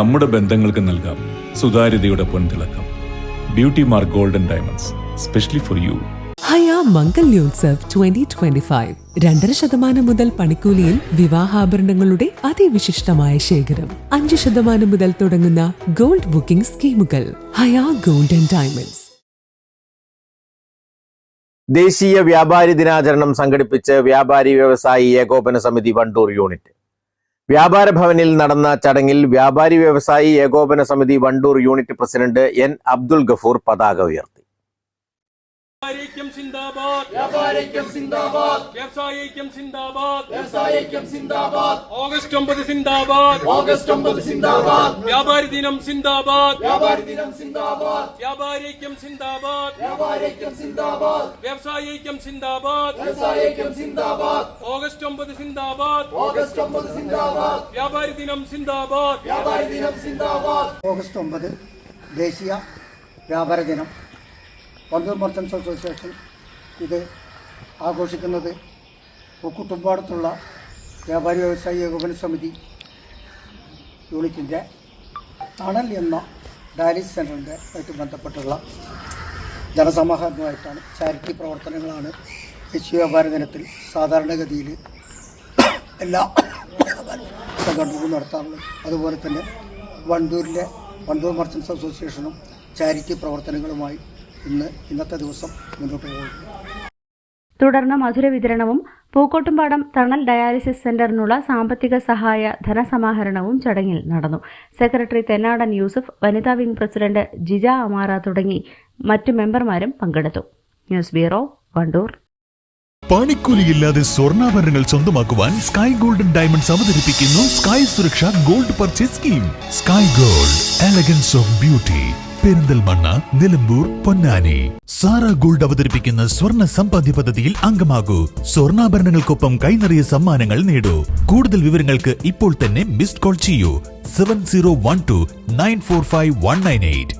നമ്മുടെ ബന്ധങ്ങൾക്ക് നൽകാം. സുതാര്യതയുടെ പൊൻതിളക്കം. Beauty mark golden diamonds specially for you Haya Mangalyotsav twenty twenty five രണ്ടര ശതമാനം മുതൽ പണിക്കൂലിയിൽ വിവാഹാഭരണങ്ങളുടെ അതിവിശിഷ്ടമായ ശേഖരം. അഞ്ച് ശതമാനം മുതൽ തുടങ്ങുന്ന ഗോൾഡ് ബുക്കിംഗ് സ്കീമുകൾ. ഹയാ ഗോൾഡൻ ഡയമണ്ട്സ് ദേശീയ വ്യാപാരി ദിനാചരണം സംഘടിപ്പിച്ച് വ്യാപാരി വ്യവസായി ഏകോപന സമിതി വണ്ടൂർ യൂണിറ്റ്. വ്യാപാര ഭവനിൽ നടന്ന ചടങ്ങിൽ വ്യാപാരി വ്യവസായി ഏകോപന സമിതി Wandoor unit president N Abdul Gafoor പതാക ഉയർത്തി. வியாபாரிக்கும் சிந்தாபாத் வியாபாரிக்கும் சிந்தாபாத் விவசாயிக்கும் சிந்தாபாத் விவசாயிக்கும் சிந்தாபாத் ஆகஸ்ட் ஒன்பது சிந்தாபாத் ஆகஸ்ட் ஒன்பது சிந்தாபாத் வியாபாரி தினம் சிந்தாபாத் வியாபாரி தினம் சிந்தாபாத் வியாபாரிக்கும் சிந்தாபாத் வியாபாரிக்கும் சிந்தாபாத் விவசாயிக்கும் சிந்தாபாத் விவசாயிக்கும் சிந்தாபாத் ஆகஸ்ட் ஒன்பது சிந்தாபாத் ஆகஸ்ட் ஒன்பது சிந்தாபாத் வியாபாரி தினம் சிந்தாபாத் வியாபாரி தினம் சிந்தாபாத் ஆகஸ்ட் ஒன்பது தேசிய வியாபார தினம் വണ്ടൂർ മർച്ചൻസ് അസോസിയേഷൻ ഇത് ആഘോഷിക്കുന്നത്. പൂക്കുട്ടുംപാടത്തുള്ള വ്യാപാരി വ്യവസായി ഏകോപന സമിതി യൂണിറ്റിന്റെ തണൽ എന്ന ഡാലിസ് സെന്ററിന്റെ ആയിട്ട് ബന്ധപ്പെട്ടുള്ള ജനസമാഹരണമായിട്ടാണ് ചാരിറ്റി പ്രവർത്തനങ്ങളാണ് ദേശീയ വ്യാപാര ദിനത്തിൽ സാധാരണഗതിയിൽ എല്ലാ സംഘടനകളും നടത്താറുള്ളത്. അതുപോലെ തന്നെ വണ്ടൂരിലെ വണ്ടൂർ മർച്ചൻസ് അസോസിയേഷനും ചാരിറ്റി പ്രവർത്തനങ്ങളുമായി ഇന്ന് ഇന്നത്തെ ദിവസം മുന്നോട്ട് പോകുന്നത് തുടർന്ന് മധുര വിതരണവും പൂക്കോട്ടുംപാടം തണൽ ഡയാലിസിസ് സെന്ററിനുള്ള സാമ്പത്തിക സഹായ ധനസമാഹരണവും ചടങ്ങിൽ നടന്നു. സെക്രട്ടറി തെന്നാടൻ യൂസഫ് വനിതാ വിംഗ് പ്രസിഡന്റ് ജിജ അമാറ തുടങ്ങി മറ്റു മെമ്പർമാരും പങ്കെടുത്തു. News bureau Wandoor. പണിക്കൂലിയില്ലാതെ സ്വർണാഭരണങ്ങൾ സ്വന്തമാക്കുവാൻ സ്കൈ ഗോൾഡൻ ഡയമണ്ട്സ് അവതരിപ്പിക്കുന്നു sky Suraksha gold purchase scheme. Sky gold elegance of beauty. Perinthalmanna Nilambur Ponnani. Sara gold അവതരിപ്പിക്കുന്ന സ്വർണ സമ്പാദ്യ പദ്ധതിയിൽ അംഗമാകൂ. സ്വർണാഭരണങ്ങൾക്കൊപ്പം കൈനറിയ സമ്മാനങ്ങൾ നേടൂ. കൂടുതൽ വിവരങ്ങൾക്ക് ഇപ്പോൾ തന്നെ മിസ്ഡ് കോൾ ചെയ്യൂ. Seven zero one two nine four five one nine eight.